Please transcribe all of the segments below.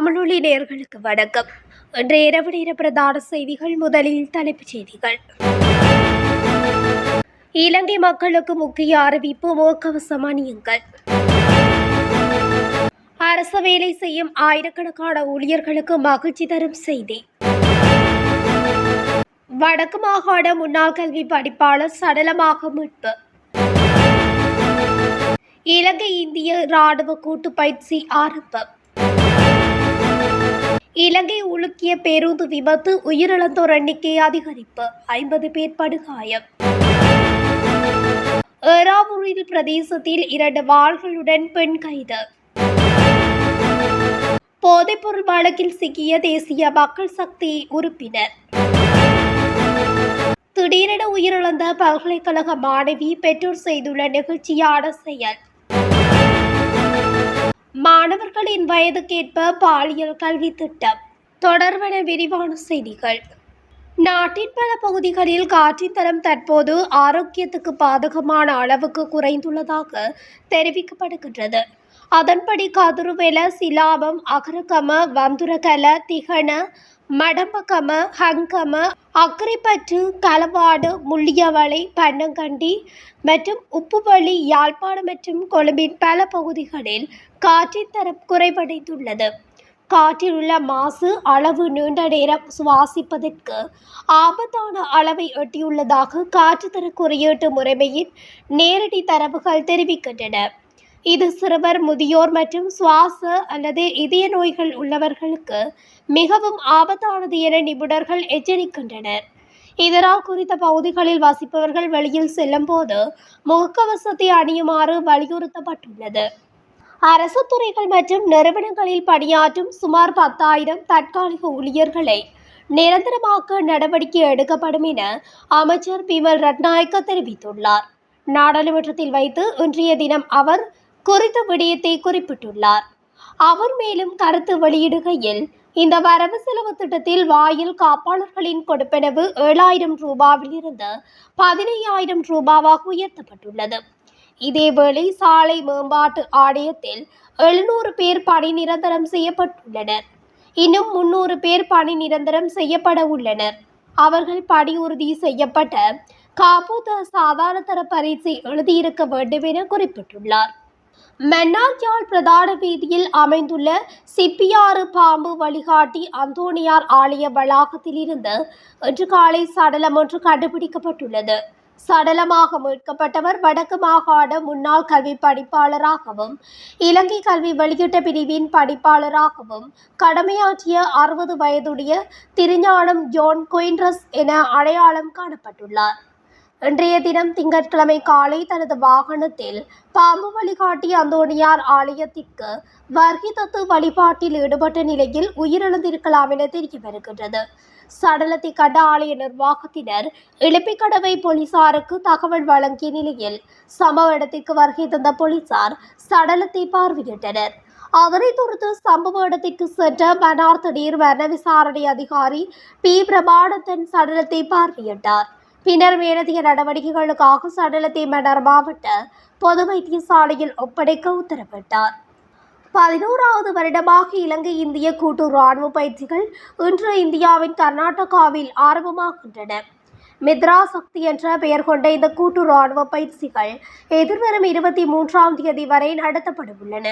தமிழொலி நேயர்களுக்கு வணக்கம். இன்றைய இரவு நேர பிரதான செய்திகள் முதலில் தலைப்புச் செய்திகள். இலங்கை மக்களுக்கு முக்கிய அறிவிப்பு முகக்கவசம் அணியுங்கள். அரசு வேலை செய்யும் ஆயிரக்கணக்கான ஊழியர்களுக்கு மகிழ்ச்சி தரும் செய்தி. வடக்கு மாகாண முன்னாள் கல்வி படிப்பாளர் சடலமாக மீட்பு. இலங்கை இந்திய ராணுவ கூட்டு பயிற்சி ஆரம்பம். இலங்கை உலுக்கிய பேருந்து விபத்து உயிரிழந்தோர் எண்ணிக்கை அதிகரிப்பு. ஐம்பது பேர் படுகாயம். ஏறாவூரில் பிரதேசத்தில் இரண்டு வாள்களுடன் பெண் கைது. போதைப்பொருள் வழக்கில் சிக்கிய தேசிய மக்கள் சக்தி உறுப்பினர். திடீரென உயிரிழந்த பல்கலைக்கழக மாணவி பெற்றோர் செய்துள்ள நெகிழ்ச்சியான செயல். மாணவர்களின் வயதுக்கேற்ப பாலியல் கல்வி திட்டம் தொடர்வன விரிவான செய்திகள். நாட்டின் பல பகுதிகளில் காற்றின் தரம் தற்போது ஆரோக்கியத்துக்கு பாதகமான அளவுக்கு குறைந்துள்ளதாக தெரிவிக்கப்படுகின்றது. அதன்படி கதுருவெல சிலாபம் அகரகம வந்துரகல திகன மடம்பகம ஹங்கம அக்கரைப்பற்று களவாடு முள்ளியவளை பன்னங்கண்டி மற்றும் உப்புவழி யாழ்ப்பாணம் மற்றும் கொழும்பின் பல பகுதிகளில் காற்றின் தரம் குறைவடைந்துள்ளது. காற்றில் உள்ள மாசு அளவு நீண்ட நேரம் சுவாசிப்பதற்கு ஆபத்தான அளவை எட்டியுள்ளதாக காற்றுத்தர குறியீட்டு முறைமையின் நேரடி தரவுகள் தெரிவிக்கின்றன. இது சிறுவர் முதியோர் மற்றும் சுவாச அல்லது இதய நோய்கள் உள்ளவர்களுக்கு மிகவும் ஆபத்தானது என நிபுணர்கள் எச்சரிக்கின்றனர். இதனால் குறித்த பகுதிகளில் வசிப்பவர்கள் வெளியில் செல்லும்போது முகக்கவசத்தை அணியுமாறு வலியுறுத்தப்பட்டுள்ளது. அரசு துறைகள் மற்றும் நிறுவனங்களில் பணியாற்றும் சுமார் பத்தாயிரம் தற்காலிக ஊழியர்களை நிரந்தரமாக்க நடவடிக்கை எடுக்கப்படும் என அமைச்சர் பிமல் ரட்நாயக்க தெரிவித்துள்ளார். நாடாளுமன்றத்தில் வைத்து இன்றைய தினம் அவர் குறித்த விடயத்தை குறிப்பிட்டுள்ளார். அவர் மேலும் கருத்து வெளியிடுகையில் இந்த வரவு செலவு திட்டத்தில் வாயில் காப்பாளர்களின் கொடுப்பனவு ஏழாயிரம் ரூபாவிலிருந்து பதினையாயிரம் ரூபாவாக உயர்த்தப்பட்டுள்ளது. இதேவேளை சாலை மேம்பாட்டு ஆணையத்தில் எழுநூறு பேர் பணி நிரந்தரம் செய்யப்பட்டுள்ளனர். இன்னும் முன்னூறு பேர் பணி நிரந்தரம் செய்யப்பட உள்ளனர். அவர்கள் பணி உறுதி செய்யப்பட்ட காப்போத சாதாரண தர பரீட்சை எழுதியிருக்க வேண்டும் என குறிப்பிட்டுள்ளார். மன்னார் பிரதான வீதியில் அமைந்துள்ள சிப்பியாறு பாம்பு வழிகாட்டி அந்தோணியார் ஆலய வளாகத்திலிருந்து இன்று காலை சடலம் ஒன்று கண்டுபிடிக்கப்பட்டுள்ளது. சடலமாக மீட்கப்பட்டவர் வடக்கு மாகாண முன்னாள் கல்வி படிப்பாளராகவும் இலங்கை கல்வி வெளியிட்ட பிரிவின் படிப்பாளராகவும் கடமையாற்றிய அறுபது வயதுடைய திருஞானம் ஜோன் குயின்ரஸ் என அடையாளம் காணப்பட்டுள்ளார். இன்றைய தினம் திங்கட்கிழமை காலை தனது வாகனத்தில் பாம்பு வழிகாட்டி அந்தோணியார் ஆலயத்திற்கு வருகை தத்து வழிபாட்டில் ஈடுபட்ட நிலையில் உயிரிழந்திருக்கலாம் என தெரிய வருகின்றது. சடலத்தை கண்ட ஆலய நிர்வாகத்தினர் இழப்பிக்கடவை போலீசாருக்கு தகவல் வழங்கிய நிலையில் சம்பவ இடத்திற்கு வருகை தந்த போலீசார் சடலத்தை பார்வையிட்டனர். அவரை தொடர்ந்து சம்பவ இடத்திற்கு சென்ற மன்னார் திடீர் வன விசாரணை அதிகாரி பி. பிரபானந்தன் சடலத்தை பார்வையிட்டார். பின்னர் மேலதிக நடவடிக்கைகளுக்காக சடலத்தை மன்னர் மாவட்ட பொது வைத்தியசாலையில் ஒப்படைக்க உத்தரவிட்டார். பதினோராவது வருடமாக இலங்கை இந்திய கூட்டு இராணுவ பயிற்சிகள் இன்று இந்தியாவின் கர்நாடகாவில் ஆரம்பமாகின்றன. மித்ரா சக்தி என்ற பெயர் கொண்ட இந்த கூட்டு இராணுவ பயிற்சிகள் எதிர்வரும் இருபத்தி மூன்றாம் தேதி வரை நடத்தப்பட உள்ளன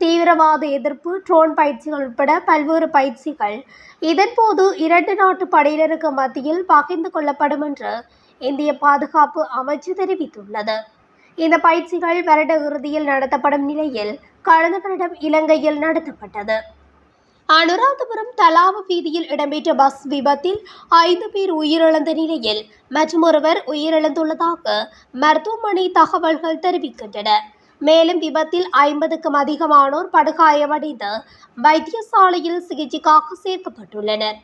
தீவிரவாத எதிர்ப்பு ட்ரோன் பயிற்சிகள் உட்பட பல்வேறு பயிற்சிகள். இதன்போது இரண்டு நாட்டு படையினருக்கு மத்தியில் பகிர்ந்து கொள்ளப்படும் என்று இந்திய பாதுகாப்பு அமைச்சு தெரிவித்துள்ளது. இந்த பயிற்சிகள் வருட இறுதியில் நடத்தப்படும் நிலையில் கடந்த வருடம் இலங்கையில் நடத்தப்பட்டது. அனுராதபுரம் தலாவ வீதியில் இடம்பெற்ற பஸ் விபத்தில் ஐந்து பேர் உயிரிழந்த நிலையில் மற்றொருவர் உயிரிழந்துள்ளதாக மருத்துவமனை தகவல்கள் தெரிவிக்கின்றன. மேலும் விபத்தில் ஐம்பதுக்கும் அதிகமானோர் படுகாயமடைந்து வைத்தியசாலையில் சிகிச்சைக்காக சேர்க்கப்பட்டுள்ளனர்.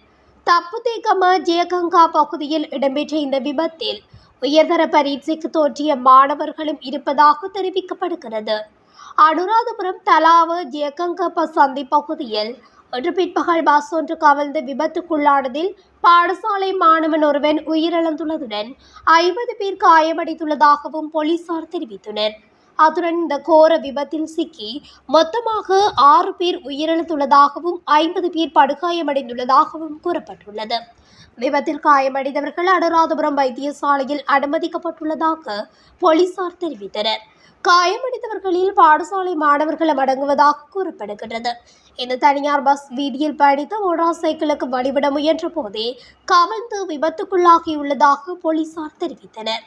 தப்புதேகம ஜெயகங்கா பகுதியில் இடம்பெற்ற இந்த விபத்தில் உயர்தர பரீட்சைக்கு தோற்றிய மாணவர்களும் இருப்பதாக தெரிவிக்கப்படுகிறது. அனுராதபுரம் தலாவ ஜெயகங்கப்ப சந்தி பகுதியில் இன்று பிற்பகல் பஸ் ஒன்று கவிழ்ந்து விபத்துக்குள்ளானதில் பாடசாலை மாணவன் ஒருவன் உயிரிழந்துள்ளதுடன் ஐம்பது பேர் காயமடைந்துள்ளதாகவும் போலீசார் தெரிவித்தனர் அத்துடன் இந்த கோர விபத்தில் சிக்கி மொத்தமாக ஆறு பேர் உயிரிழந்துள்ளதாகவும் ஐம்பது பேர் படுகாயமடைந்துள்ளதாகவும் கூறப்பட்டுள்ளது. விபத்தில் காயமடைந்தவர்கள் அனுராதபுரம் வைத்தியசாலையில் அனுமதிக்கப்பட்டுள்ளதாக போலீசார் தெரிவித்தனர். காயமடைந்தவர்களில் பாடசாலை மாணவர்களும் அடங்குவதாக கூறப்படுகிறது இந்த தனியார் பஸ் வீதியில் பயணித்த மோட்டார் சைக்கிளுக்கு வழிவிட முயன்ற போதே கவிழ்ந்து விபத்துக்குள்ளாகியுள்ளதாக போலீசார் தெரிவித்தனர்.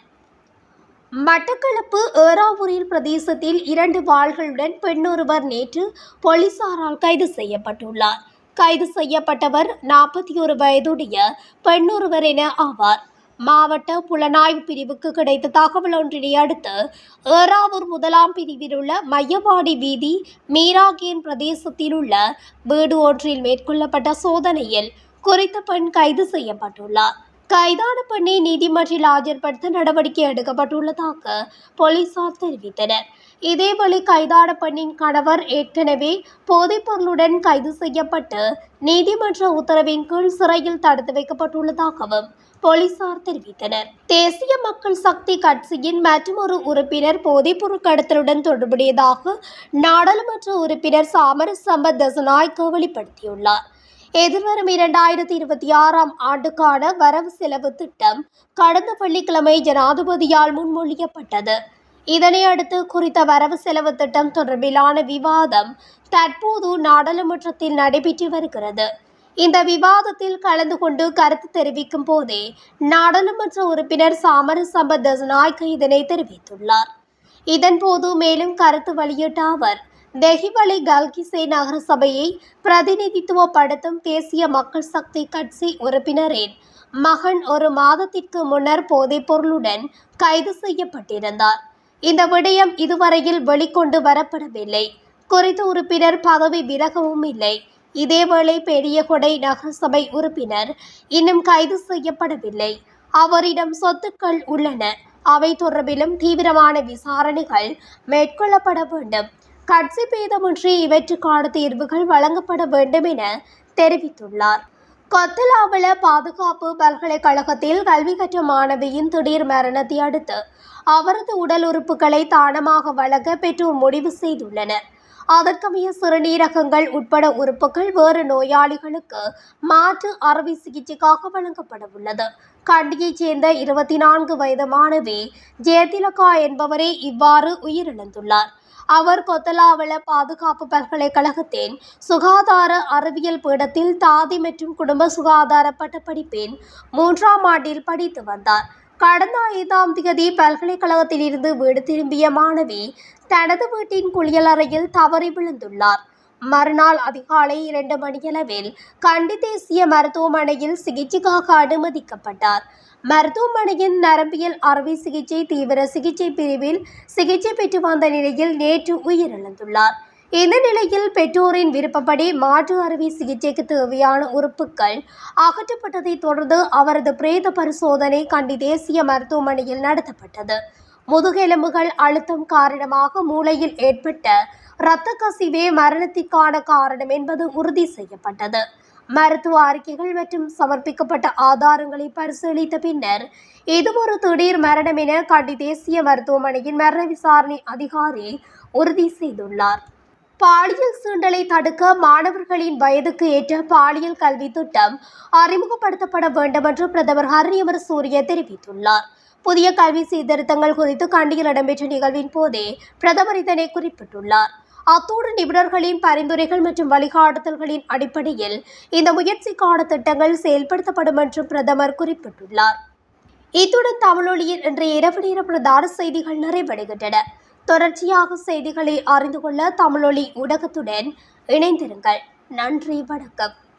மட்டக்களப்பு ஏறாவூரில் பிரதேசத்தில் இரண்டு வாள்களுடன் பெண்ணொருவர் நேற்று போலீசாரால் கைது செய்யப்பட்டுள்ளார். கைது செய்யப்பட்டவர் நாற்பத்தி ஒரு வயதுடைய பெண்ணொருவர் என ஆவார். மாவட்ட புலனாய்வு பிரிவுக்கு கிடைத்த தகவல் ஒன்றினை அடுத்து ஏறாவூர் முதலாம் பிரிவில் உள்ள மையவாடி வீதி மீராகேன் பிரதேசத்தில் உள்ள வீடு ஒன்றில் மேற்கொள்ளப்பட்ட சோதனையில் குறித்த பெண் கைது செய்யப்பட்டுள்ளார். கைதான பெண்ணை நீதிமன்றில் ஆஜர்படுத்த நடவடிக்கை எடுக்கப்பட்டுள்ளதாக போலீசார் தெரிவித்தனர். இதேவேளை கைதான பெண்ணின் கணவர் ஏற்கனவே போதைப்பொருளுடன் கைது செய்யப்பட்டு நீதிமன்ற உத்தரவின் கீழ் சிறையில் தடுத்து வைக்கப்பட்டுள்ளதாகவும் போலீசார் தெரிவித்தனர். தேசிய மக்கள் சக்தி கட்சியின் மற்றொரு உறுப்பினர் போதைப்பொருள் கடத்தலுடன் தொடர்புடையதாக நாடாளுமன்ற உறுப்பினர் சாமரசம்பத் சம்பத் வெளிப்படுத்தியுள்ளார். எதிர்வரும் இரண்டாயிரத்தி இருபத்தி ஆறாம் ஆண்டுக்கான வரவு செலவு திட்டம் கடந்த வெள்ளிக்கிழமை ஜனாதிபதியால் முன்மொழியப்பட்டது. இதனை அடுத்து குறித்த வரவு செலவு திட்டம் தொடர்பிலான விவாதம் தற்போது நாடாளுமன்றத்தில் நடைபெற்று வருகிறது. இந்த விவாதத்தில் கலந்து கொண்டு கருத்து தெரிவிக்கும் போதே நாடாளுமன்ற உறுப்பினர் சாமர சம்பத் தசநாயக்க இதனை தெரிவித்துள்ளார். இதன்போது மேலும் கருத்து வெளியிட்ட அவர் தெஹிவலை கல்கிசே நகர சபையை பிரதிநிதித்துவப்படுத்தும் தேசிய மக்கள் சக்தி கட்சி உறுப்பினரின் மகன் ஒரு மாதத்திற்கு முன்னர் போதைப் பொருளுடன் கைது செய்யப்பட்டிருந்தார். இந்த விடயம் இதுவரையில் வெளிக்கொண்டு வரப்படவில்லை. குறித்த உறுப்பினர் பதவி விலகவும் இல்லை. இதேவேளை பெரியகொடை நகரசபை உறுப்பினர் இன்னும் கைது செய்யப்படவில்லை. அவரிடம் சொத்துக்கள் உள்ளன. அவை தொடர்பிலும் தீவிரமான விசாரணைகள் மேற்கொள்ளப்பட வேண்டும். கட்சி பேதமின்றி இவற்றுக்கான தீர்வுகள் வழங்கப்பட வேண்டும் என தெரிவித்துள்ளார். கொத்தலாவல பாதுகாப்பு பல்கலைக்கழகத்தில் கல்வி கற்ற மாணவியின் திடீர் மரணத்தை அடுத்து அவரது உடல் உறுப்புகளை தானமாக வழங்க பெற்றோர் முடிவு செய்துள்ளனர். அதற்கமைய சிறுநீரகங்கள் உட்பட உறுப்புகள் வேறு நோயாளிகளுக்கு மாற்று அறுவை சிகிச்சைக்காக வழங்கப்பட உள்ளது. கண்டியைச் சேர்ந்த இருபத்தி நான்கு வயது மாணவி ஜெயதிலகா என்பவரே இவ்வாறு உயிரிழந்துள்ளார். அவர் கொத்தலாவள பாதுகாப்பு பல்கலைக்கழகத்தின் சுகாதார அறிவியல் பீடத்தில் தாதி மற்றும் குடும்ப சுகாதார பட்டப்படிப்பின் மூன்றாம் ஆண்டில் படித்து வந்தார். கடந்த ஐந்தாம் தேதி பல்கலைக்கழகத்திலிருந்து வீடு திரும்பிய மாணவி தனது வீட்டின் குளியலறையில் தவறி விழுந்துள்ளார். மறுநாள் அதிகாலை இரண்டு மணியளவில் கண்டி தேசிய மருத்துவமனையில் சிகிச்சைக்காக அனுமதிக்கப்பட்டார். மருத்துவமனையின் நரம்பியல் அறுவை சிகிச்சை தீவிர சிகிச்சை பிரிவில் சிகிச்சை பெற்று வந்த நிலையில் நேற்று உயிரிழந்துள்ளார். இந்த நிலையில் பெற்றோரின் விருப்பப்படி மாற்று அறுவை சிகிச்சைக்கு தேவையான உறுப்புகள் அகற்றப்பட்டதை தொடர்ந்து அவரது பிரேத பரிசோதனை கண்டி தேசிய மருத்துவமனையில் நடத்தப்பட்டது. முதுகெலும்புகள் அழுத்தம் காரணமாக மூளையில் ஏற்பட்ட இரத்த கசிவே மரணத்திற்கான காரணம் என்பது உறுதி செய்யப்பட்டது. மருத்துவ அறிக்கைகள் மற்றும் சமர்ப்பிக்கப்பட்ட ஆதாரங்களை பரிசீலித்த பின்னர் இது ஒரு திடீர் மரணம் என கண்டி தேசிய மருத்துவமனையின் மரண விசாரணை அதிகாரி உறுதி செய்துள்ளார். பாலியல் சீண்டலை தடுக்க மாணவர்களின் வயதுக்கு ஏற்ற பாலியல் கல்வி திட்டம் அறிமுகப்படுத்தப்பட வேண்டும் என்று பிரதமர் ஹரியவர் சூரிய தெரிவித்துள்ளார். புதிய கல்வி சீர்திருத்தங்கள் குறித்து கண்டியில் இடம்பெற்ற நிகழ்வின் போதே பிரதமர் இதனை குறிப்பிட்டுள்ளார். அத்தோடு நிபுணர்களின் பரிந்துரைகள் மற்றும் வழிகாட்டுதல்களின் அடிப்படையில் இந்த முயற்சிக்கான திட்டங்கள் செயல்படுத்தப்படும் என்றும் பிரதமர் குறிப்பிட்டுள்ளார். இத்துடன் தமிழொலியில் இன்றைய இரவு நேர பிரதான செய்திகள் நிறைவடைகின்றன. தொடர்ச்சியாக செய்திகளை அறிந்து கொள்ள தமிழொலி ஊடகத்துடன் இணைந்திருங்கள். நன்றி வணக்கம்.